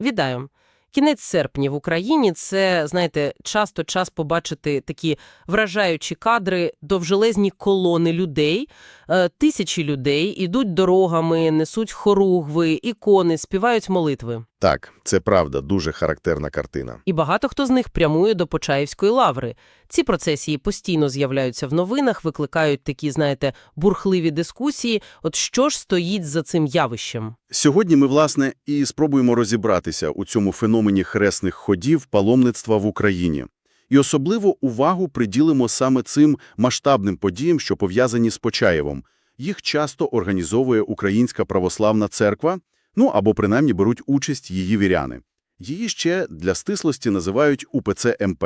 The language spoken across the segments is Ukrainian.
Вітаю. Кінець серпня в Україні – це, знаєте, часто час побачити такі вражаючі кадри, довжелезні колони людей, е, тисячі людей ідуть дорогами, несуть хоругви, ікони, співають молитви. Так, це правда, дуже характерна картина. І багато хто з них прямує до Почаївської лаври. Ці процесії постійно з'являються в новинах, викликають такі, знаєте, бурхливі дискусії. От що ж стоїть за цим явищем? Сьогодні ми, власне, і спробуємо розібратися у цьому феномені хресних ходів паломництва в Україні. І особливо увагу приділимо саме цим масштабним подіям, що пов'язані з Почаєвом. Їх часто організовує Українська православна церква, ну або принаймні беруть участь її віряни. Її ще для стислості називають УПЦ МП.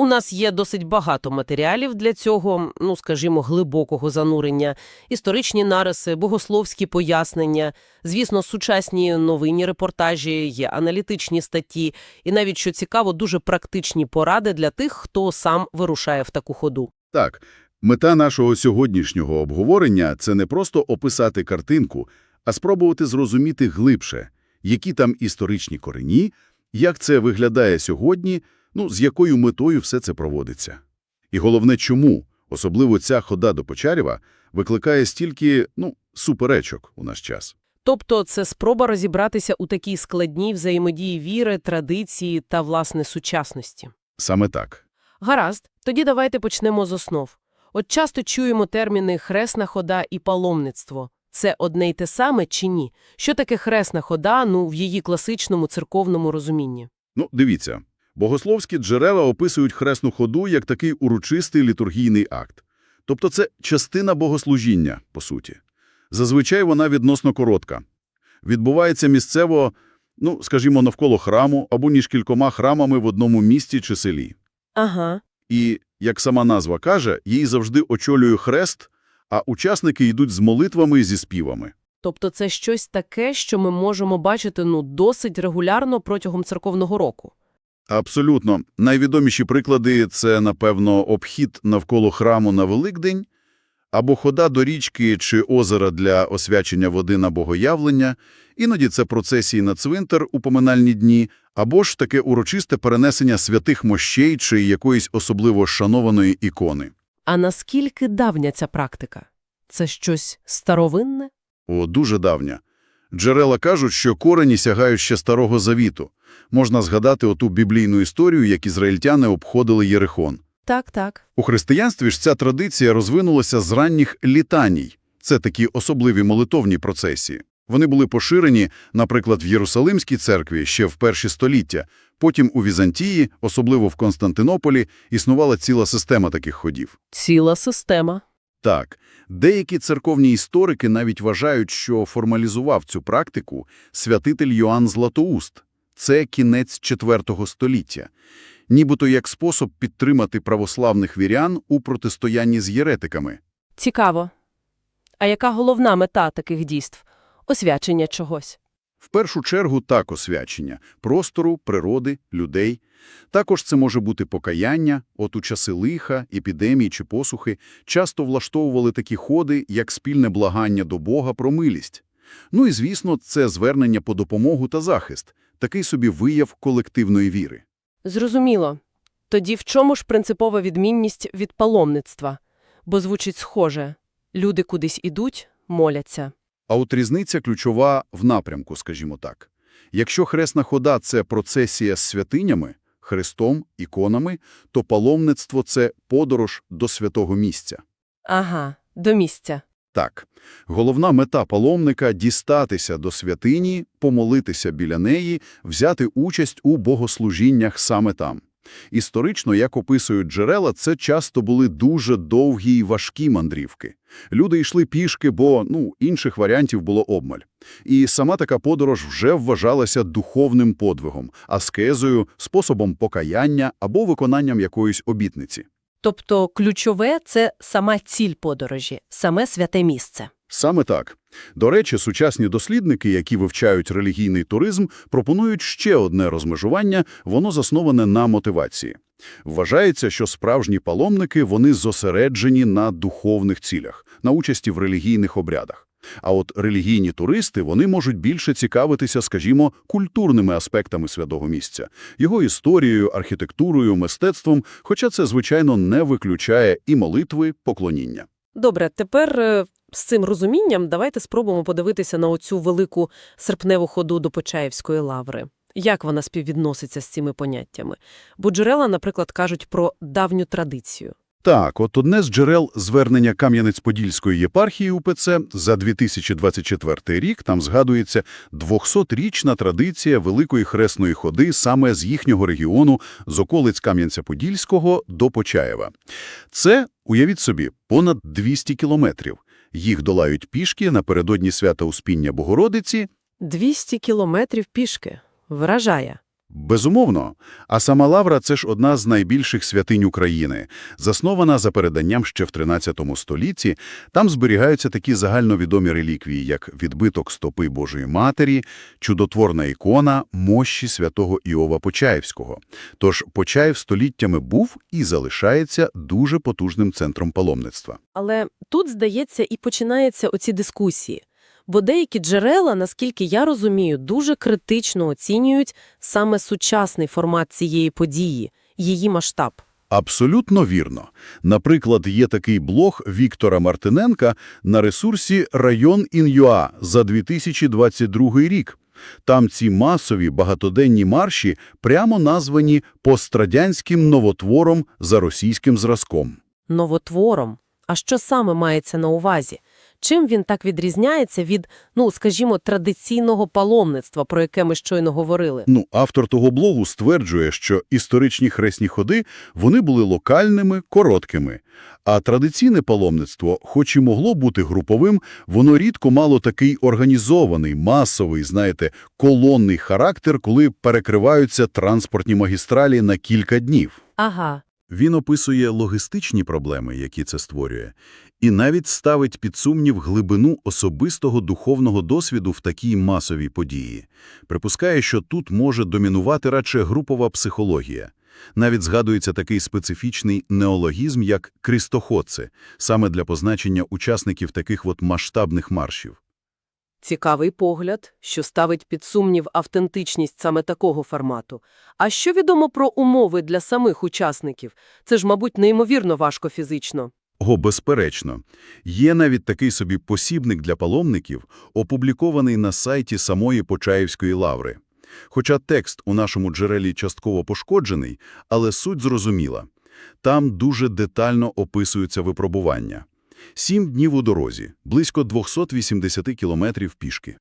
У нас є досить багато матеріалів для цього, ну, скажімо, глибокого занурення, історичні нариси, богословські пояснення, звісно, сучасні новинні репортажі, є аналітичні статті і навіть, що цікаво, дуже практичні поради для тих, хто сам вирушає в таку ходу. Так, мета нашого сьогоднішнього обговорення – це не просто описати картинку, а спробувати зрозуміти глибше, які там історичні корені, як це виглядає сьогодні, ну, з якою метою все це проводиться. І головне, чому, особливо ця хода до Почарєва, викликає стільки, ну, суперечок у наш час. Тобто це спроба розібратися у такій складній взаємодії віри, традиції та, власне, сучасності. Саме так. Гаразд, тоді давайте почнемо з основ. От часто чуємо терміни «хресна хода» і «паломництво». Це одне й те саме чи ні? Що таке хресна хода, ну, в її класичному церковному розумінні? Ну, дивіться, богословські джерела описують хресну ходу як такий урочистий літургійний акт. Тобто це частина богослужіння, по суті. Зазвичай вона відносно коротка. Відбувається місцево, ну, скажімо, навколо храму або між кількома храмами в одному місті чи селі. Ага. І, як сама назва каже, її завжди очолює хрест, а учасники йдуть з молитвами і зі співами. Тобто це щось таке, що ми можемо бачити, ну, досить регулярно протягом церковного року. Абсолютно. Найвідоміші приклади – це, напевно, обхід навколо храму на Великдень, або хода до річки чи озера для освячення води на богоявлення, іноді це процесії на цвинтар у поминальні дні, або ж таке урочисте перенесення святих мощей чи якоїсь особливо шанованої ікони. А наскільки давня ця практика? Це щось старовинне? О, дуже давня. Джерела кажуть, що корені сягають ще Старого Завіту. Можна згадати оту біблійну історію, як ізраїльтяни обходили Єрихон. Так, так. У християнстві ж ця традиція розвинулася з ранніх літаній. Це такі особливі молитовні процесії. Вони були поширені, наприклад, в Єрусалимській церкві ще в перші століття. Потім у Візантії, особливо в Константинополі, існувала ціла система таких ходів. Ціла система. Так, деякі церковні історики навіть вважають, що формалізував цю практику святитель Йоанн Златоуст. Це кінець IV століття. Нібито як спосіб підтримати православних вірян у протистоянні з єретиками. Цікаво. А яка головна мета таких дійств? Освячення чогось. В першу чергу так освячення – простору, природи, людей. Також це може бути покаяння, от у часи лиха, епідемії чи посухи часто влаштовували такі ходи, як спільне благання до Бога про милість. Ну і, звісно, це звернення по допомогу та захист, такий собі вияв колективної віри. Зрозуміло. Тоді в чому ж принципова відмінність від паломництва? Бо звучить схоже. Люди кудись ідуть, моляться. А от різниця ключова в напрямку, скажімо так. Якщо хресна хода – це процесія з святинями, хрестом, іконами, то паломництво – це подорож до святого місця. Ага, до місця. Так, головна мета паломника – дістатися до святині, помолитися біля неї, взяти участь у богослужіннях саме там. Історично, як описують джерела, це часто були дуже довгі і важкі мандрівки. Люди йшли пішки, бо ну, інших варіантів було обмаль. І сама така подорож вже вважалася духовним подвигом, аскезою, способом покаяння або виконанням якоїсь обітниці. Тобто ключове – це сама ціль подорожі, саме святе місце. Саме так. До речі, сучасні дослідники, які вивчають релігійний туризм, пропонують ще одне розмежування, воно засноване на мотивації. Вважається, що справжні паломники, вони зосереджені на духовних цілях, на участі в релігійних обрядах. А от релігійні туристи, вони можуть більше цікавитися, скажімо, культурними аспектами святого місця, його історією, архітектурою, мистецтвом, хоча це, звичайно, не виключає і молитви, поклоніння. Добре, тепер е, з цим розумінням давайте спробуємо подивитися на оцю велику серпневу ходу до Почаївської лаври. Як вона співвідноситься з цими поняттями? Бо джерела, наприклад, кажуть про давню традицію. Так, от одне з джерел звернення Кам'янець-Подільської єпархії УПЦ за 2024 рік там згадується 200-річна традиція Великої Хресної ходи саме з їхнього регіону, з околиць Кам'янця-Подільського до Почаєва. Це, уявіть собі, понад 200 кілометрів. Їх долають пішки напередодні свята Успіння Богородиці 200 кілометрів пішки. Вражає. Безумовно. А сама Лавра – це ж одна з найбільших святинь України. Заснована за переданням ще в 13 столітті, там зберігаються такі загальновідомі реліквії, як відбиток стопи Божої Матері, чудотворна ікона мощі святого Іова Почаївського. Тож Почаїв століттями був і залишається дуже потужним центром паломництва. Але тут, здається, і починаються оці дискусії. Бо деякі джерела, наскільки я розумію, дуже критично оцінюють саме сучасний формат цієї події, її масштаб. Абсолютно вірно. Наприклад, є такий блог Віктора Мартиненка на ресурсі «Район Ін'юа» за 2022 рік. Там ці масові багатоденні марші прямо названі пострадянським новотвором за російським зразком. Новотвором. А що саме мається на увазі? Чим він так відрізняється від, ну, скажімо, традиційного паломництва, про яке ми щойно говорили? Ну, автор того блогу стверджує, що історичні хресні ходи, вони були локальними, короткими. А традиційне паломництво, хоч і могло бути груповим, воно рідко мало такий організований, масовий, знаєте, колонний характер, коли перекриваються транспортні магістралі на кілька днів. Ага. Він описує логістичні проблеми, які це створює, і навіть ставить під сумнів глибину особистого духовного досвіду в такій масовій події. Припускає, що тут може домінувати радше групова психологія. Навіть згадується такий специфічний неологізм, як «крістоходце», саме для позначення учасників таких от масштабних маршів. Цікавий погляд, що ставить під сумнів автентичність саме такого формату. А що відомо про умови для самих учасників? Це ж, мабуть, неймовірно важко фізично. О, безперечно. Є навіть такий собі посібник для паломників, опублікований на сайті самої Почаївської лаври. Хоча текст у нашому джерелі частково пошкоджений, але суть зрозуміла. Там дуже детально описуються випробування. Сім днів у дорозі, близько 280 кілометрів пішки.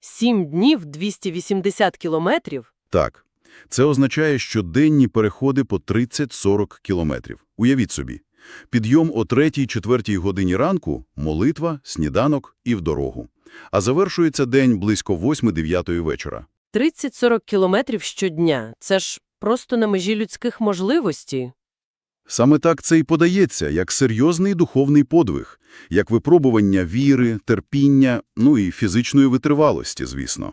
Сім днів 280 кілометрів? Так, це означає щоденні переходи по 30-40 кілометрів. Уявіть собі. Підйом о 3-4 годині ранку, молитва, сніданок і в дорогу. А завершується день близько 8-9 вечора. 30-40 кілометрів щодня. Це ж просто на межі людських можливостей. Саме так це і подається, як серйозний духовний подвиг, як випробування віри, терпіння, ну і фізичної витривалості, звісно.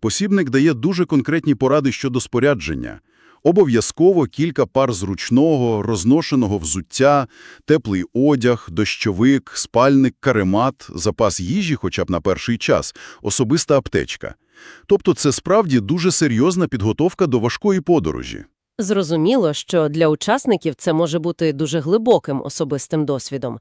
Посібник дає дуже конкретні поради щодо спорядження. Обов'язково кілька пар зручного, розношеного взуття, теплий одяг, дощовик, спальник, каремат, запас їжі хоча б на перший час, особиста аптечка. Тобто це справді дуже серйозна підготовка до важкої подорожі. Зрозуміло, що для учасників це може бути дуже глибоким особистим досвідом.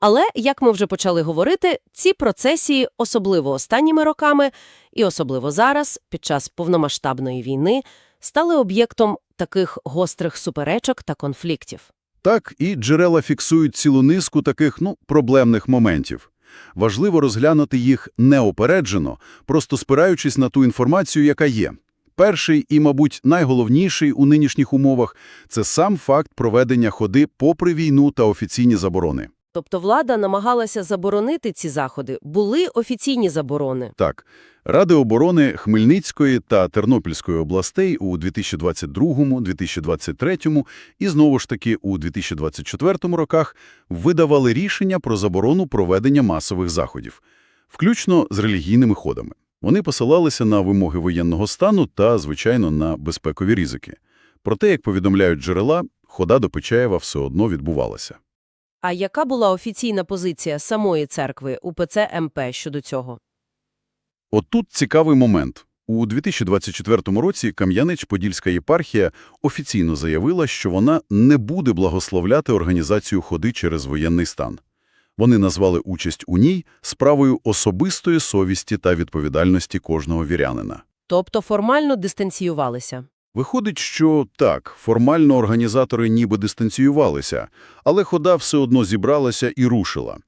Але, як ми вже почали говорити, ці процесії, особливо останніми роками, і особливо зараз, під час повномасштабної війни, стали об'єктом таких гострих суперечок та конфліктів. Так, і джерела фіксують цілу низку таких, ну, проблемних моментів. Важливо розглянути їх неопереджено, просто спираючись на ту інформацію, яка є. Перший і, мабуть, найголовніший у нинішніх умовах – це сам факт проведення ходи попри війну та офіційні заборони. Тобто влада намагалася заборонити ці заходи, були офіційні заборони. Так, Ради оборони Хмельницької та Тернопільської областей у 2022, 2023 і знову ж таки у 2024 роках видавали рішення про заборону проведення масових заходів, включно з релігійними ходами. Вони посилалися на вимоги воєнного стану та, звичайно, на безпекові ризики. Проте, як повідомляють джерела, хода до Печаєва все одно відбувалася. А яка була офіційна позиція самої церкви УПЦ МП щодо цього? Отут цікавий момент. У 2024 році Кам'янець-Подільська єпархія офіційно заявила, що вона не буде благословляти організацію ходи через воєнний стан. Вони назвали участь у ній справою особистої совісті та відповідальності кожного вірянина. Тобто формально дистанціювалися. Виходить, що так, формально організатори ніби дистанціювалися, але хода все одно зібралася і рушила.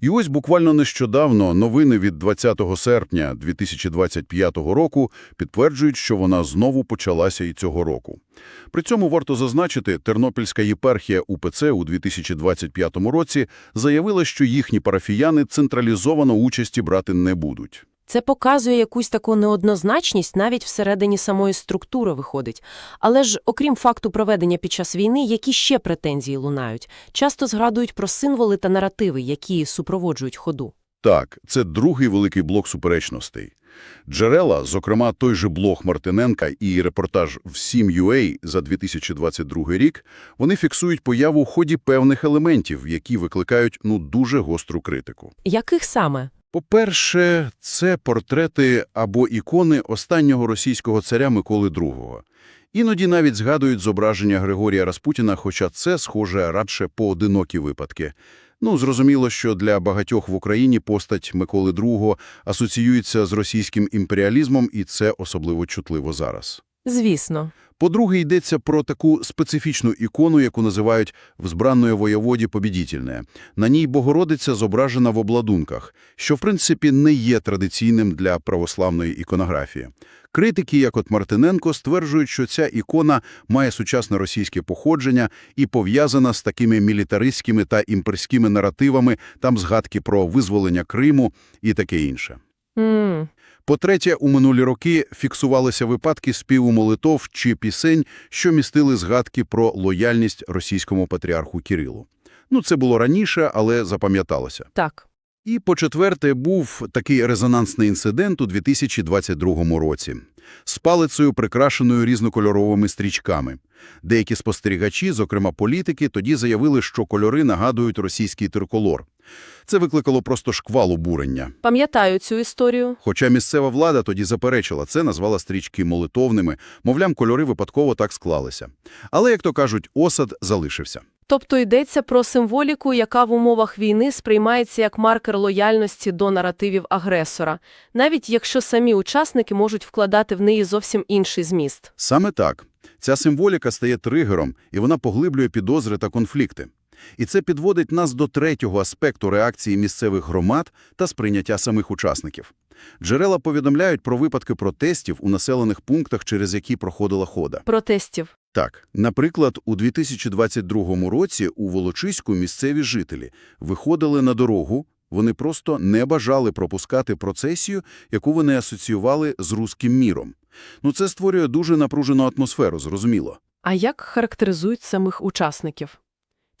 І ось буквально нещодавно новини від 20 серпня 2025 року підтверджують, що вона знову почалася і цього року. При цьому варто зазначити, Тернопільська єпархія УПЦ у 2025 році заявила, що їхні парафіяни централізовано участі брати не будуть. Це показує якусь таку неоднозначність навіть всередині самої структури виходить. Але ж, окрім факту проведення під час війни, які ще претензії лунають? Часто згадують про символи та наративи, які супроводжують ходу. Так, це другий великий блок суперечностей. Джерела, зокрема той же блог Мартиненка і репортаж в 7UA за 2022 рік, вони фіксують появу в ході певних елементів, які викликають ну дуже гостру критику. Яких саме? По-перше, це портрети або ікони останнього російського царя Миколи II. Іноді навіть згадують зображення Григорія Распутіна, хоча це, схоже, радше поодинокі випадки. Ну, зрозуміло, що для багатьох в Україні постать Миколи II асоціюється з російським імперіалізмом, і це особливо чутливо зараз. Звісно. По-друге, йдеться про таку специфічну ікону, яку називають «Взбранної воєводі побідітельне». На ній Богородиця зображена в обладунках, що, в принципі, не є традиційним для православної іконографії. Критики, як от Мартиненко, стверджують, що ця ікона має сучасне російське походження і пов'язана з такими мілітаристськими та імперськими наративами, там згадки про визволення Криму і таке інше. м По-третє, у минулі роки фіксувалися випадки співу молитов чи пісень, що містили згадки про лояльність російському патріарху Кирилу. Ну, це було раніше, але запам'яталося. Так. І по-четверте, був такий резонансний інцидент у 2022 році з палицею, прикрашеною різнокольоровими стрічками. Деякі спостерігачі, зокрема політики, тоді заявили, що кольори нагадують російський триколор. Це викликало просто шквал обурення. Пам'ятаю цю історію. Хоча місцева влада тоді заперечила це, назвала стрічки молитовними, мовляв, кольори випадково так склалися. Але, як то кажуть, осад залишився. Тобто йдеться про символіку, яка в умовах війни сприймається як маркер лояльності до наративів агресора, навіть якщо самі учасники можуть вкладати в неї зовсім інший зміст. Саме так. Ця символіка стає тригером, і вона поглиблює підозри та конфлікти. І це підводить нас до третього аспекту реакції місцевих громад та сприйняття самих учасників. Джерела повідомляють про випадки протестів у населених пунктах, через які проходила хода. Протестів. Так, наприклад, у 2022 році у Волочиську місцеві жителі виходили на дорогу, вони просто не бажали пропускати процесію, яку вони асоціювали з руським міром. Ну це створює дуже напружену атмосферу, зрозуміло. А як характеризують самих учасників?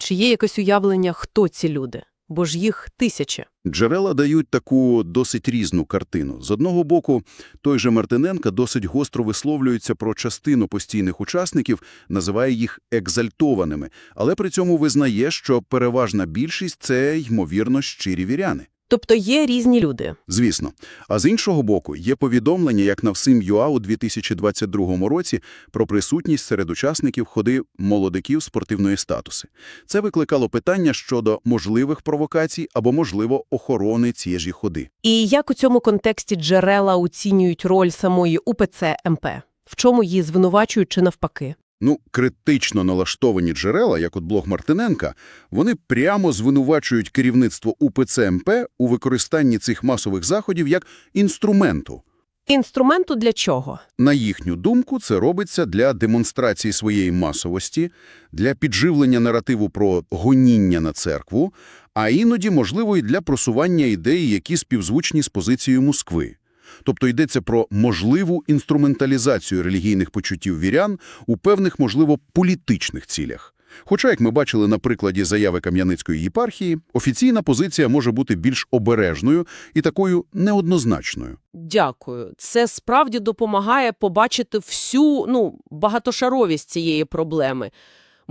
Чи є якесь уявлення, хто ці люди? Бо ж їх тисячі. Джерела дають таку досить різну картину. З одного боку, той же Мартиненка досить гостро висловлюється про частину постійних учасників, називає їх екзальтованими, але при цьому визнає, що переважна більшість – це, ймовірно, щирі віряни. Тобто є різні люди. Звісно. А з іншого боку, є повідомлення, як на всім ЮА у 2022 році, про присутність серед учасників ходи молодиків спортивної статуси. Це викликало питання щодо можливих провокацій або, можливо, охорони цієї ходи. І як у цьому контексті джерела оцінюють роль самої УПЦ МП? В чому її звинувачують чи навпаки? Ну, критично налаштовані джерела, як от блог Мартиненка, вони прямо звинувачують керівництво УПЦ МП у використанні цих масових заходів як інструменту. Інструменту для чого? На їхню думку, це робиться для демонстрації своєї масовості, для підживлення наративу про гоніння на церкву, а іноді, можливо, і для просування ідей, які співзвучні з позицією Москви. Тобто йдеться про можливу інструменталізацію релігійних почуттів вірян у певних, можливо, політичних цілях. Хоча, як ми бачили на прикладі заяви Кам'яницької єпархії, офіційна позиція може бути більш обережною і такою неоднозначною. Дякую. Це справді допомагає побачити всю, ну, багатошаровість цієї проблеми.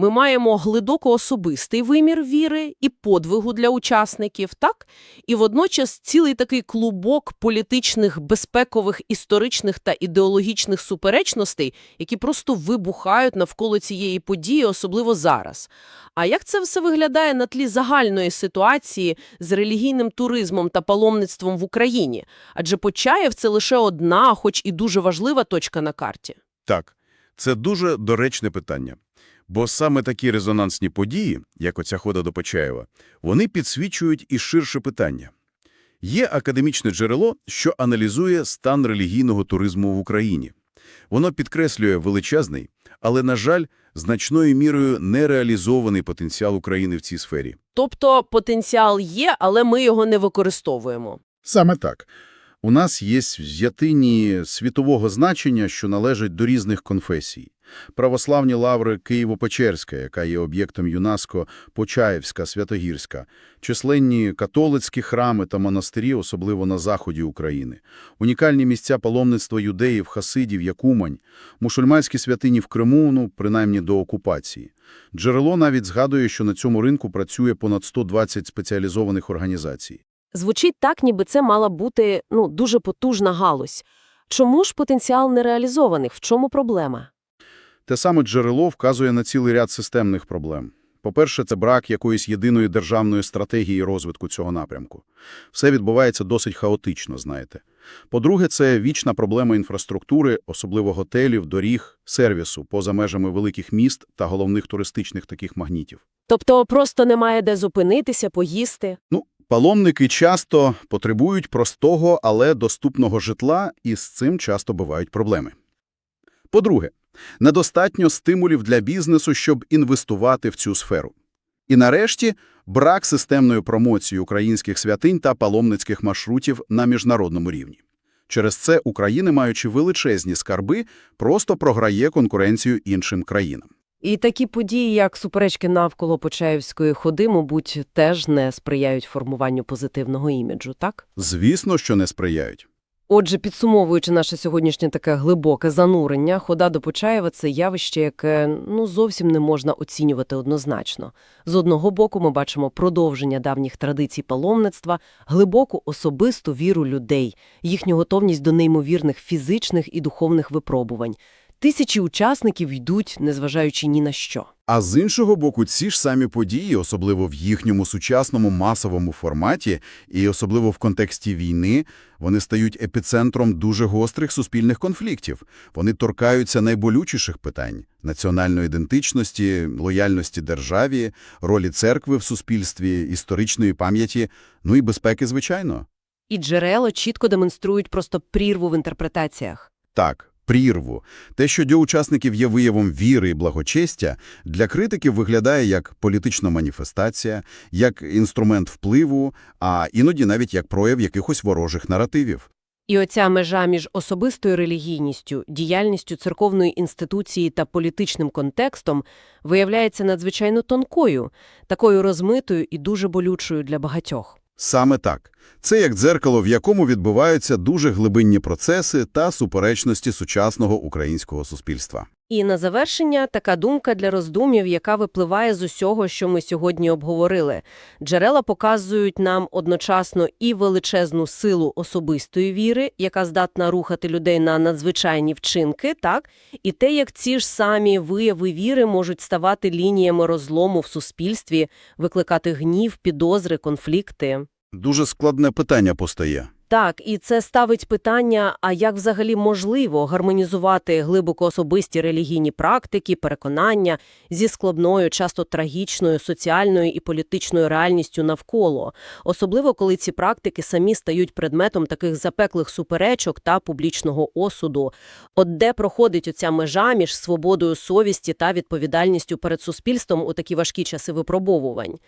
Ми маємо глибоко особистий вимір віри і подвигу для учасників, так? І водночас цілий такий клубок політичних, безпекових, історичних та ідеологічних суперечностей, які просто вибухають навколо цієї події, особливо зараз. А як це все виглядає на тлі загальної ситуації з релігійним туризмом та паломництвом в Україні? Адже Почаєв – це лише одна, хоч і дуже важлива точка на карті. Так, це дуже доречне питання. Бо саме такі резонансні події, як оця хода до Почаєва, вони підсвічують і ширше питання. Є академічне джерело, що аналізує стан релігійного туризму в Україні. Воно підкреслює величезний, але, на жаль, значною мірою нереалізований потенціал України в цій сфері. Тобто потенціал є, але ми його не використовуємо. Саме так. У нас є святині світового значення, що належать до різних конфесій. Православні лаври Києво-Печерська, яка є об'єктом ЮНЕСКО, Почаївська, Святогірська, численні католицькі храми та монастирі, особливо на заході України, унікальні місця паломництва юдеїв, хасидів, якумань, мусульманські святині в Криму, ну, принаймні до окупації. Джерело навіть згадує, що на цьому ринку працює понад 120 спеціалізованих організацій. Звучить так, ніби це мала бути ну, дуже потужна галузь. Чому ж потенціал нереалізований? В чому проблема? Те саме джерело вказує на цілий ряд системних проблем. По-перше, це брак якоїсь єдиної державної стратегії розвитку цього напрямку. Все відбувається досить хаотично, знаєте. По-друге, це вічна проблема інфраструктури, особливо готелів, доріг, сервісу поза межами великих міст та головних туристичних таких магнітів. Тобто просто немає де зупинитися, поїсти? Ну, паломники часто потребують простого, але доступного житла, і з цим часто бувають проблеми. По-друге, недостатньо стимулів для бізнесу, щоб інвестувати в цю сферу. І нарешті, брак системної промоції українських святинь та паломницьких маршрутів на міжнародному рівні. Через це Україна, маючи величезні скарби, просто програє конкуренцію іншим країнам. І такі події, як суперечки навколо Почаївської ходи, мабуть, теж не сприяють формуванню позитивного іміджу, так? Звісно, що не сприяють. Отже, підсумовуючи наше сьогоднішнє таке глибоке занурення, хода до Почаєва – це явище, яке ну, зовсім не можна оцінювати однозначно. З одного боку ми бачимо продовження давніх традицій паломництва, глибоку особисту віру людей, їхню готовність до неймовірних фізичних і духовних випробувань. Тисячі учасників йдуть, незважаючи ні на що. А з іншого боку, ці ж самі події, особливо в їхньому сучасному масовому форматі і особливо в контексті війни, вони стають епіцентром дуже гострих суспільних конфліктів. Вони торкаються найболючіших питань – національної ідентичності, лояльності державі, ролі церкви в суспільстві, історичної пам'яті, ну і безпеки, звичайно. І джерела чітко демонструють просто прірву в інтерпретаціях. Так, прірву. Те, що для учасників є виявом віри і благочестя, для критиків виглядає як політична маніфестація, як інструмент впливу, а іноді навіть як прояв якихось ворожих наративів. І оця межа між особистою релігійністю, діяльністю церковної інституції та політичним контекстом виявляється надзвичайно тонкою, такою розмитою і дуже болючою для багатьох. Саме так. Це як дзеркало, в якому відбуваються дуже глибинні процеси та суперечності сучасного українського суспільства. І на завершення така думка для роздумів, яка випливає з усього, що ми сьогодні обговорили. Джерела показують нам одночасно і величезну силу особистої віри, яка здатна рухати людей на надзвичайні вчинки, так, і те, як ці ж самі вияви віри можуть ставати лініями розлому в суспільстві, викликати гнів, підозри, конфлікти. Дуже складне питання постає. Так, і це ставить питання, а як взагалі можливо гармонізувати глибоко особисті релігійні практики, переконання зі складною, часто трагічною соціальною і політичною реальністю навколо, особливо коли ці практики самі стають предметом таких запеклих суперечок та публічного осуду. От де проходить оця межа між свободою совісті та відповідальністю перед суспільством у такі важкі часи випробовувань?